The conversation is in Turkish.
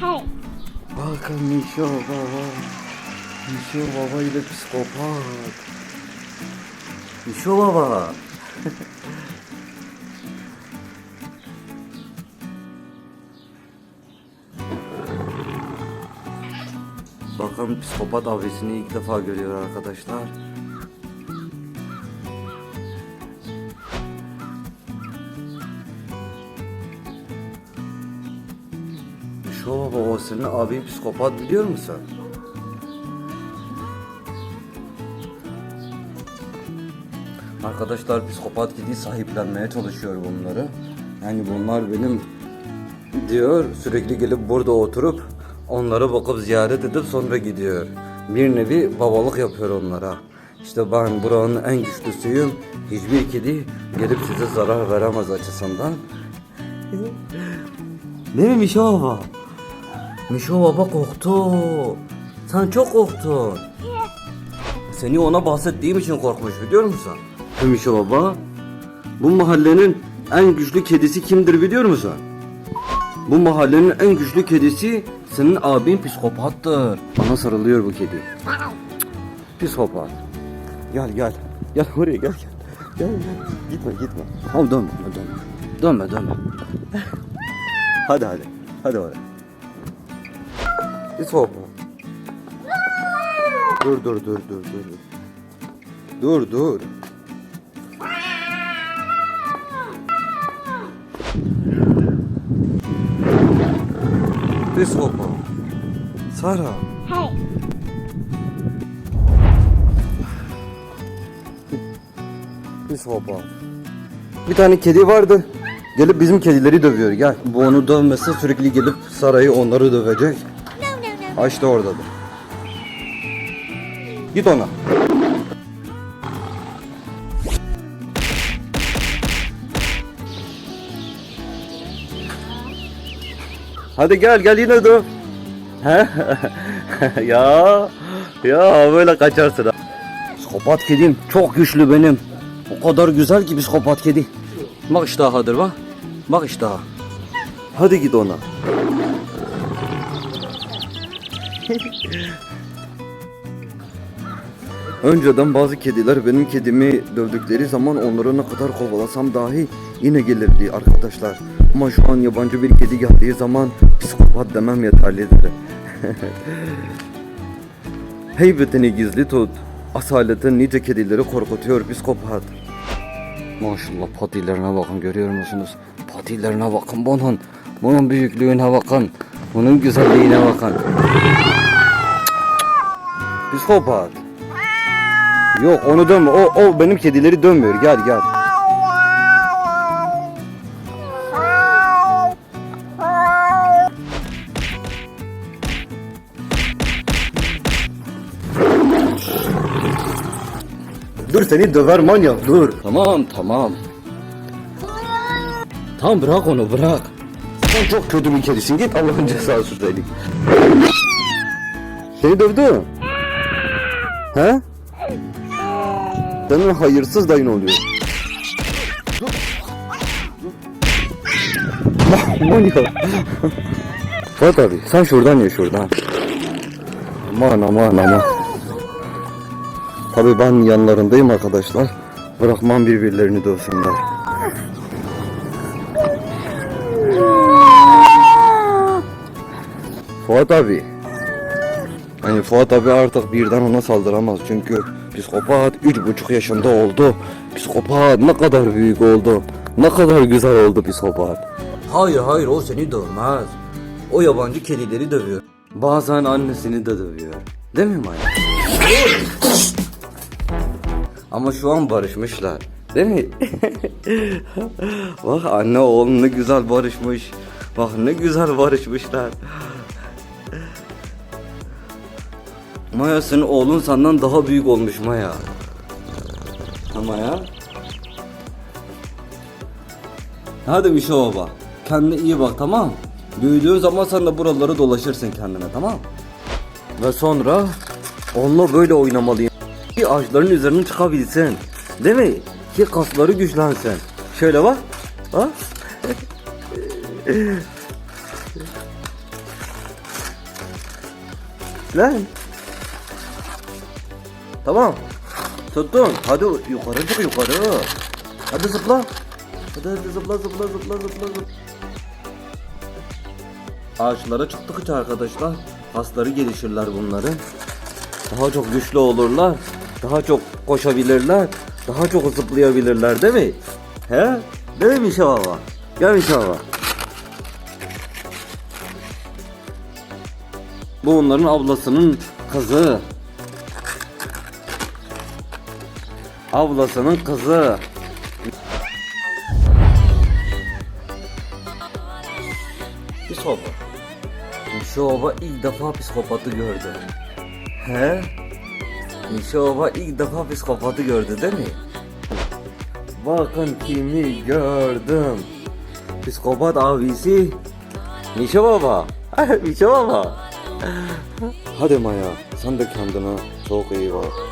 Hey. Bakın Mişo baba. Mişo baba ile psikopat. Mişo baba. Bakın psikopat abisini ilk defa görüyor arkadaşlar. Mişo baba o senin abin psikopat biliyor musun? Arkadaşlar psikopat kedi sahiplenmeye çalışıyor bunları. Yani bunlar benim diyor sürekli gelip burada oturup onlara bakıp ziyaret edip sonra gidiyor. Bir nevi babalık yapıyor onlara. İşte ben buranın en güçlüsüyüm. Hiçbir kedi gelip size zarar veremez açısından. Değil mi Mişo baba? Mişo baba korktu. Sen çok korktun. Seni ona bahsettiğim için korkmuş biliyor musun? Mişo baba. Bu mahallenin en güçlü kedisi kimdir biliyor musun? Bu mahallenin en güçlü kedisi senin abin psikopattır. Bana sarılıyor bu kedi. Psikopat. Gel gel. Gel oraya gel gel. Gel gel. Gitme gitme. Tamam dönme dönme. Dönme dönme. hadi hadi. Hadi oraya. Psikopat. Dur dur dur dur dur. Dur dur. Psikopat. Sara. Hey. Psikopat. Bir tane kedi vardı. Gelip bizim kedileri dövüyor. Gel. Bu onu dövmese sürekli gelip sarayı onları dövecek. Ha işte oradadır. Git ona. Hadi gel gel yine. He? ya ya böyle kaçarsın. ha. Psikopat kedim çok güçlü benim. O kadar güzel ki psikopat kedi. Bak iştahıdır bak. Bak iştahı. Hadi git ona. Önceden bazı kediler benim kedimi dövdükleri zaman onları ne kadar kovalasam dahi yine gelirdi arkadaşlar. Ama şu an yabancı bir kedi geldiği zaman psikopat demem yeterlidir. Heybetini gizli tut. Asaletin nice kedileri korkutuyor psikopat. Maşallah patilerine bakın görüyor musunuz? Patilerine bakın bunun. Bunun büyüklüğüne bakın. Bunun güzelliğine bakın. Psikopat. Yok onu dönme. O, o benim kedileri dönmüyor. Gel gel. Dur seni döver manyak dur. Tamam tamam. Tamam bırak onu bırak. Sen çok kötü bir kedisin git Allah'ın cezası seni. Seni dövdü? He? Senin hayırsız dayın oluyor. Manyak. Fuat abi sen şuradan ya şuradan. Aman aman aman. Tabii ben yanlarındayım arkadaşlar. Bırakmam birbirlerini dövsünler. Fuat abi. Hani Fuat abi artık birden ona saldıramaz çünkü psikopat üç buçuk yaşında oldu. Psikopat ne kadar büyük oldu. Ne kadar güzel oldu psikopat. Hayır hayır o seni dövmez. O yabancı kedileri dövüyor. Bazen annesini de dövüyor. Değil mi Maya? Ama şu an barışmışlar. Değil mi? Bak anne oğlum ne güzel barışmış. Bak ne güzel barışmışlar. Maya senin oğlun senden daha büyük olmuş Maya. Ha Maya? Hadi Mişo baba. Kendine iyi bak tamam. Büyüdüğün zaman sen de buraları dolaşırsın kendine tamam. Ve sonra onunla böyle oynamalıyım. Ki ağaçların üzerine çıkabilsin. Değil mi? Ki kasları güçlensin. Şöyle bak. Ha? Lan. Tamam. Tuttun. Hadi yukarı çık yukarı. Hadi zıpla. Hadi hadi zıpla zıpla zıpla zıpla zıpla. Ağaçlara çıktıkça arkadaşlar kasları gelişirler bunların. Daha çok güçlü olurlar. Daha çok koşabilirler. Daha çok zıplayabilirler değil mi? He? Değil mi Mişe Baba? Gel Mişe Baba. Bu onların ablasının kızı. Ablasının kızı. Psikopat. Baba ilk defa psikopatı gördü. He? Baba ilk defa psikopatı gördü değil mi? Bakın kimi gördüm. Psikopat abisi Mişe Baba. Mişe Baba. Hadi Maya sen de kendine çok iyi bak.